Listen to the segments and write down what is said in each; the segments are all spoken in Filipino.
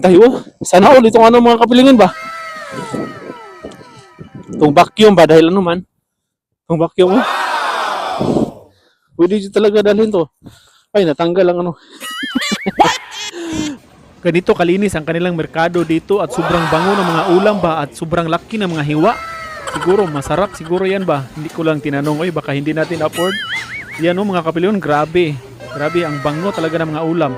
tayo. Sana all itong ano mga kapilingan ba? Itong vacuum ba dahil ano man? Itong vacuum oh. Pwede dito talaga dalhin to. Ay, natanggal ang ano. Ganito kalinis ang kanilang merkado dito at sobrang bango ng mga ulam ba at sobrang laki ng mga hiwa. Siguro masarap siguro yan ba? Hindi ko lang tinanong, oy baka hindi natin afford. Yan oh mga kapilyon, grabe. Grabe ang bango talaga ng mga ulam.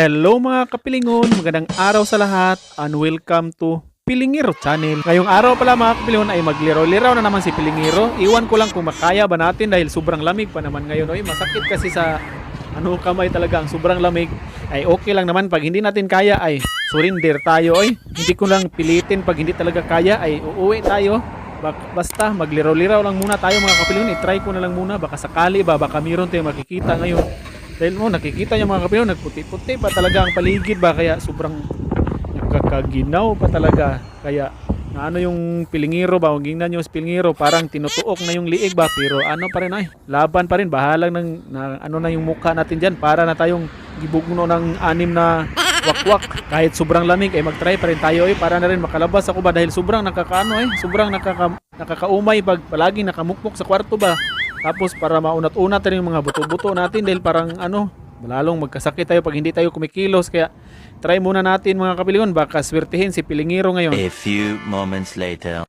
Hello mga kapilingon, magandang araw sa lahat and welcome to Pilingiro Channel. Ngayong araw pala mga kapilingon ay magliro-liraw na naman si Pilingiro. Iwan ko lang kung makaya ba natin dahil sobrang lamig pa naman ngayon. Oy, masakit kasi sa ano kamay talaga ang sobrang lamig. Ay okay lang naman pag hindi natin kaya ay surrender tayo oy. Hindi ko lang pilitin pag hindi talaga kaya ay uuwi tayo. Basta magliro-liraw lang muna tayo mga kapilingon. I-try ko na lang muna baka sakali ba baka mayroon tayong makikita ngayon. Dahil mo nakikita niyo mga kapilyo, nagputi-puti pa talaga ang paligid ba? Kaya sobrang nakakaginaw pa talaga. Kaya na ano yung pilingiro ba, gingnan niyo sa pilingiro, parang tinutuok na yung liig ba, pero ano pa rin ay, laban pa rin, bahalang ng, na, ano na yung mukha natin dyan, para na tayong gibugno ng anim na wakwak. Kahit sobrang lamig, eh mag-try pa rin tayo. Eh, para na rin makalabas ako ba, dahil sobrang nakakaano eh, sobrang nakaka, nakakaumay pag palaging nakamukmuk sa kwarto ba. Tapos para maunat-unat rin yung mga buto-buto natin dahil parang ano, lalong magkasakit tayo pag hindi tayo kumikilos. Kaya try muna natin mga kapilingon, baka swertihin si Pilingiro ngayon. A few moments later.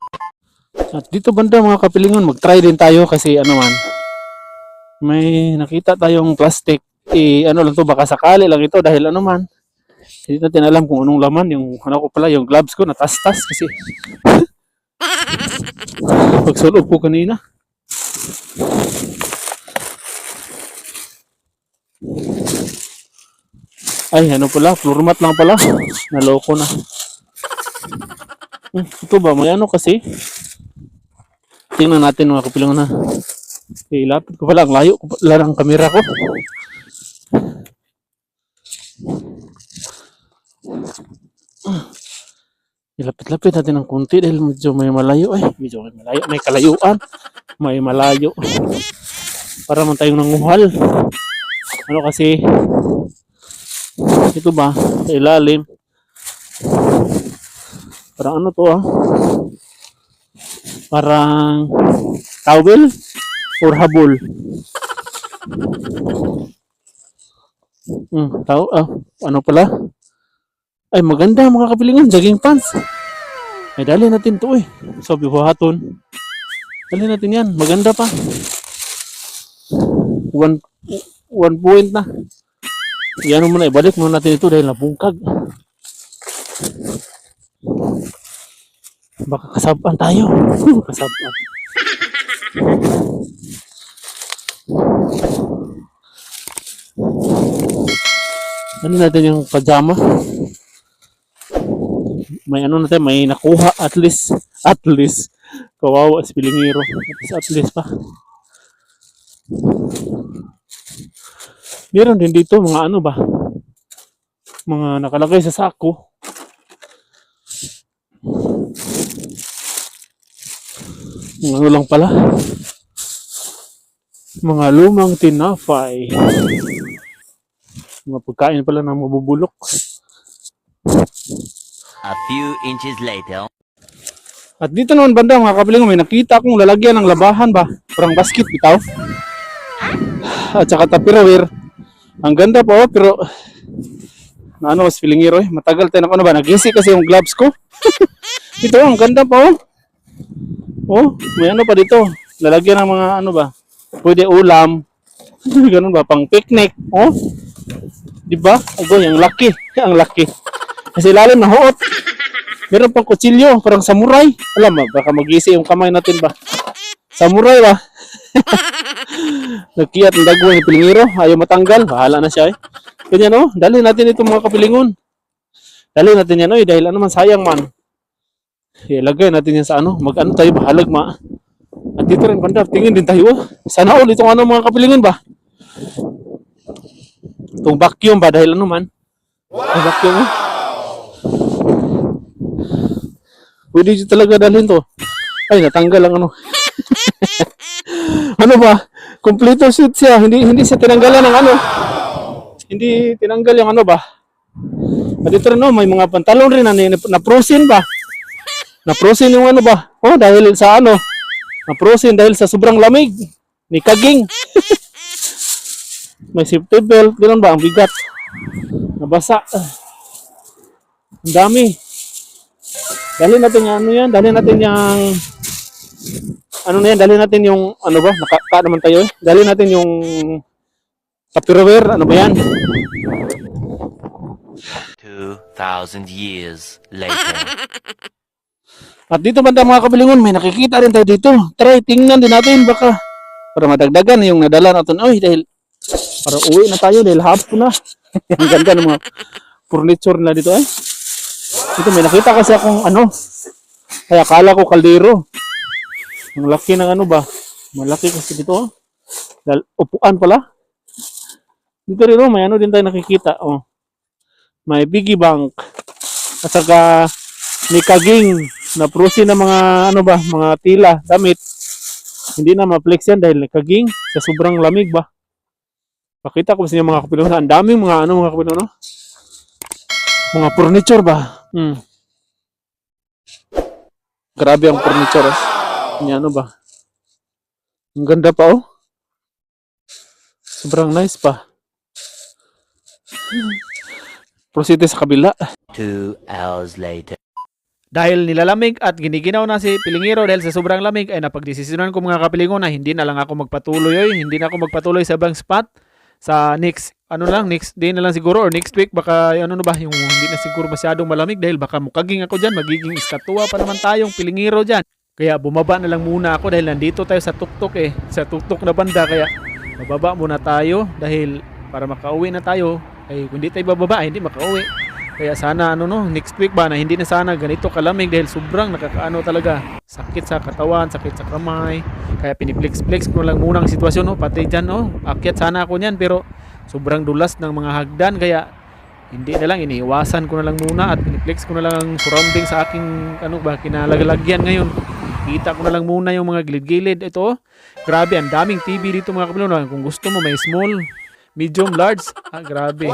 At dito banda mga kapilingon, mag-try din tayo kasi ano man, may nakita tayong plastic. Eh, ano lang to, baka sakali lang ito dahil ano man. Hindi natin alam kung anong laman. Yung ano ko pala, yung gloves ko natastas kasi. Pagsulog ko kanina. Ay, ano pala, floor mat lang pala. Naloko na. Hmm, ito ba, may ano kasi? Tingnan natin mga kapilang na. Eh, lapit ko pala, ang layo ko pala ng kamera ko. Ilapit-lapit natin ng kunti dahil medyo may malayo eh. Medyo may malayo. May kalayuan. May malayo. Para man tayong nanguhal. Ano kasi, ito ba, sa ilalim. Parang ano to ah. Parang towel or habol. Hmm, tao, ah, ano pala? Ay, maganda mga kapilingan, jogging pants. Ay, dali natin to eh. Sabi buhaton. Dali natin yan, maganda pa. One, one point na. Yan muna, ibalik muna natin ito dahil nabungkag. Baka kasaban tayo. kasaban. Ano natin yung pajama? May ano natin, may nakuha at least, at least, kawawa si Pilingiro. At least, at least pa. Meron din dito mga ano ba? Mga nakalagay sa sako. Mga ano lang pala. Mga lumang tinapay. Mga pagkain pala na mabubulok. Few inches later. At dito naman banda mga kabilang may nakita akong lalagyan ng labahan ba? Parang basket bitaw. At saka tupperware. Ang ganda po pero na ano mas feeling eh. Matagal tayo na ano ba? Nagisi kasi yung gloves ko. Ito ang ganda po. Oh, may ano pa dito. Lalagyan ng mga ano ba? Pwede ulam. Ganun ba? Pang picnic. Oh. Di ba? Agoy, ang laki. ang laki. Kasi lalim na huot. Meron pang kutsilyo, parang samurai. Alam mo, baka magisi yung kamay natin ba? Samurai ba? Nagkiyat ng dagwang ni Pilingiro, ayaw matanggal, bahala na siya eh. Ganyan oh, dali natin itong mga kapilingon. Dali natin yan eh, dahil ano man sayang man. Ilagay natin yan sa ano, mag-ano tayo ba, halagma. At dito rin, banda, tingin din tayo. oh. Sana all itong ano mga kapilingon ba? Itong vacuum ba, dahil ano man. Ang vacuum oh. Pwede dito talaga dalhin to. Ay, natanggal ang ano. ano ba? Kompleto suit siya. Hindi hindi siya tinanggalan ng ano. Hindi tinanggal yung ano ba? At dito oh, may mga pantalon rin na, na, na frozen ba? Na frozen yung ano ba? Oh, dahil sa ano? Na frozen dahil sa sobrang lamig. Ni kaging. may safety belt. Ganun ba? Ang bigat. Nabasa. Ang dami. Dali natin yung ano yan. Dali natin yung ano na yan, dali natin yung, ano ba, nakaka naman tayo eh. Dali natin yung Tupperware, ano ba yan? 2,000 years later. At dito banda mga kabilingon, may nakikita rin tayo dito. Try, tingnan din natin baka para madagdagan yung nadala natin. Oy, dahil para uwi na tayo dahil hapon na. Ang ganda ng mga furniture na dito eh. Dito may nakita kasi akong ano. Kaya akala ko kaldero. Ang laki ng ano ba? Malaki kasi dito oh. Dahil upuan pala. Dito rin oh, may ano din tayo nakikita oh. May piggy bank. At saka may kaging na prusi na mga ano ba, mga tila, damit. Hindi na ma-flex yan dahil kaging sa sobrang lamig ba. Pakita ko sa inyo mga kapilon. Ang daming mga ano mga kapilon, no? Mga furniture ba? Hmm. Grabe ang furniture. Oh. Yan, ano ba? Ang ganda pa oh. Sobrang nice pa. Proceed sa kabila. Two hours later. Dahil nilalamig at giniginaw na si Pilingiro dahil sa sobrang lamig ay napagdesisyonan ko mga kapilingon na hindi na lang ako magpatuloy oy, hindi na ako magpatuloy sa ibang spot sa next ano lang next day na lang siguro or next week baka ano na ba yung hindi na siguro masyadong malamig dahil baka mukaging ako diyan magiging istatwa pa naman tayong Pilingiro diyan kaya bumaba na lang muna ako dahil nandito tayo sa tuktok eh sa tuktok na banda. Kaya bababa muna tayo dahil para makauwi na tayo ay kung hindi tayo bababa ay hindi makauwi kaya sana ano no, next week ba na hindi na sana ganito kalamig dahil sobrang nakakaano talaga. Sakit sa katawan, sakit sa kamay. Kaya piniplex-flex ko lang muna ang sitwasyon no, pati diyan no. Akyat sana ako niyan pero sobrang dulas ng mga hagdan kaya hindi na lang iniiwasan ko na lang muna at piniplex ko na lang ang surrounding sa aking ano ba kinalagalagyan ngayon. Kita ko na lang muna yung mga gilid-gilid ito. Grabe, ang daming TV dito mga kapilon. Kung gusto mo may small, medium, large. Ah, grabe.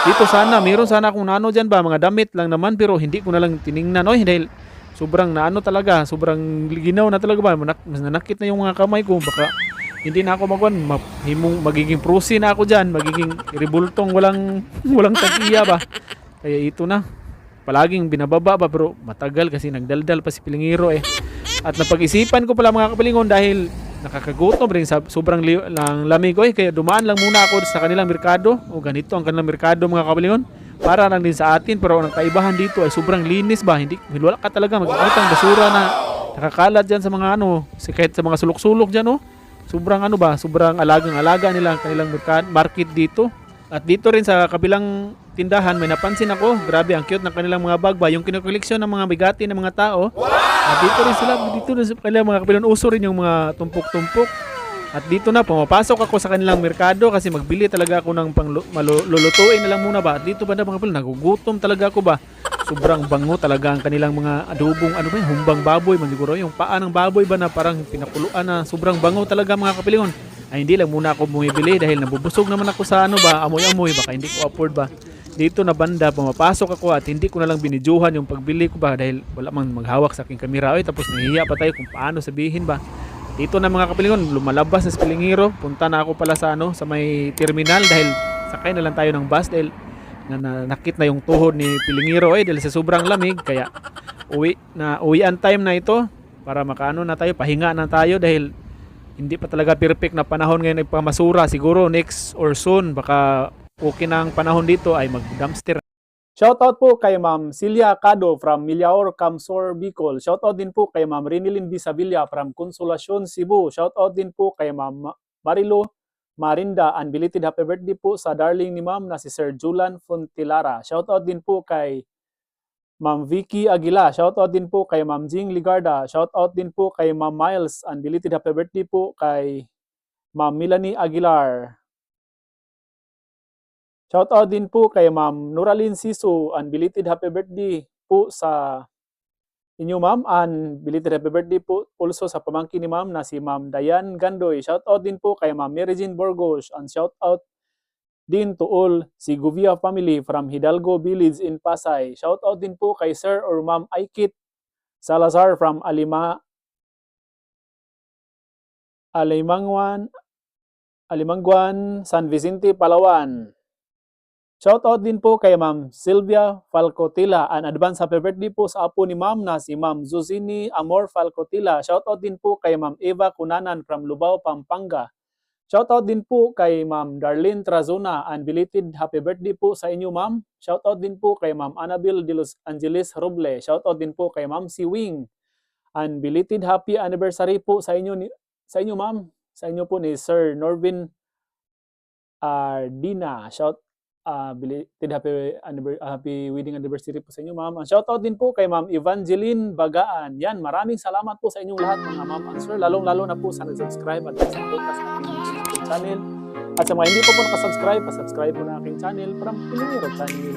Dito sana, meron sana akong nano dyan ba, mga damit lang naman, pero hindi ko na lang tiningnan, oy, dahil sobrang naano talaga, sobrang ginaw na talaga ba, manak, nanakit na yung mga kamay ko, baka hindi na ako magwan, ma, himong, magiging prusi na ako dyan, magiging ribultong walang, walang tagiya ba. Kaya ito na, palaging binababa ba, pero matagal kasi nagdaldal pa si Pilingiro eh. At napag-isipan ko pala mga kapilingon dahil nakakagutom rin sa sobrang li- lang lamig eh. Kaya dumaan lang muna ako sa kanilang merkado. O ganito ang kanilang merkado mga kapilingon. Para lang din sa atin pero ang kaibahan dito ay sobrang linis ba. Hindi, wala ka talaga magkakita ng basura na nakakalat dyan sa mga ano, si- kahit sa mga sulok-sulok dyan oh. Sobrang ano ba, sobrang alagang-alaga nila ang kanilang market dito. At dito rin sa kabilang tindahan, may napansin ako, grabe ang cute ng kanilang mga bag ba, yung kinukoleksyon ng mga bigati ng mga tao. At dito rin sila, dito rin kanilang mga kabilang uso rin yung mga tumpok-tumpok. At dito na, pumapasok ako sa kanilang merkado kasi magbili talaga ako ng pang malulutuin na lang muna ba. At dito ba na mga kabilang, nagugutom talaga ako ba. Sobrang bango talaga ang kanilang mga adobong, ano ba yun, humbang baboy, man siguro yung paa ng baboy ba na parang pinakuluan na sobrang bango talaga mga kapilingon ay hindi lang muna ako bumibili dahil nabubusog naman ako sa ano ba, amoy-amoy, baka hindi ko afford ba. Dito na banda, pumapasok ako at hindi ko na lang binidyuhan yung pagbili ko ba dahil wala mang maghawak sa aking kamera. Ay, tapos nahihiya pa tayo kung paano sabihin ba. Dito na mga kapilingon, lumalabas sa Pilingiro. Punta na ako pala sa ano, sa may terminal dahil sakay na lang tayo ng bus dahil na, na nakit na yung tuhod ni Pilingiro eh dahil sa sobrang lamig kaya uwi na uwian time na ito para makaano na tayo pahinga na tayo dahil hindi pa talaga perfect na panahon ngayon nagpamasura siguro next or soon baka okay na ang panahon dito ay mag dumpster Shoutout po kay Ma'am Celia Cado from Miliaor, Camsor, Bicol. Shoutout din po kay Ma'am Rinilin Bisavilla from Consolacion, Cebu. Shoutout din po kay Ma'am Marilo Marinda. Unbelated happy birthday po sa darling ni Ma'am na si Sir Julan Fontilara. Shoutout din po kay Ma'am Vicky Aguila, shoutout din po kay Ma'am Jing Ligarda, shoutout din po kay Ma'am Miles, and belated happy birthday po kay Ma'am Melanie Aguilar. Shoutout din po kay Ma'am Nuralyn Sisu, and belated happy birthday po sa inyo ma'am, and belated happy birthday po also sa pamangkin ni ma'am na si Ma'am Dayan Gandoy. Shoutout din po kay Ma'am Mary Jean Burgos, and shoutout din to all Sigovia family from Hidalgo Village in Pasay. Shoutout din po kay Sir or Ma'am Aikit Salazar from Alima Alimangwan Alimangguan, San Vicente, Palawan. Shoutout din po kay Ma'am Sylvia Falcotila. An advance happy birthday po sa apo ni Ma'am na si Ma'am Zuzini Amor Falcotila. Shoutout din po kay Ma'am Eva Kunanan from Lubao, Pampanga. Shoutout din po kay Ma'am Darlene Trazona and belated happy birthday po sa inyo ma'am. Shoutout din po kay Ma'am Annabel de Los Angeles Roble. Shoutout din po kay Ma'am Si Wing. And belated happy anniversary po sa inyo ni, sa inyo ma'am. Sa inyo po ni Sir Norvin Ardina. Shout uh, belated happy anniver- happy wedding anniversary po sa inyo ma'am. Shoutout din po kay Ma'am Evangeline Bagaan. Yan, maraming salamat po sa inyong lahat mga ma'am and sir. Lalong-lalo na po sa nag-subscribe at nag-support ka sa aking channel. At sa mga hindi pa po nakasubscribe, pa-subscribe po na aking channel from Pilipino Channel.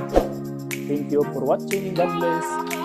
Thank you for watching. God bless.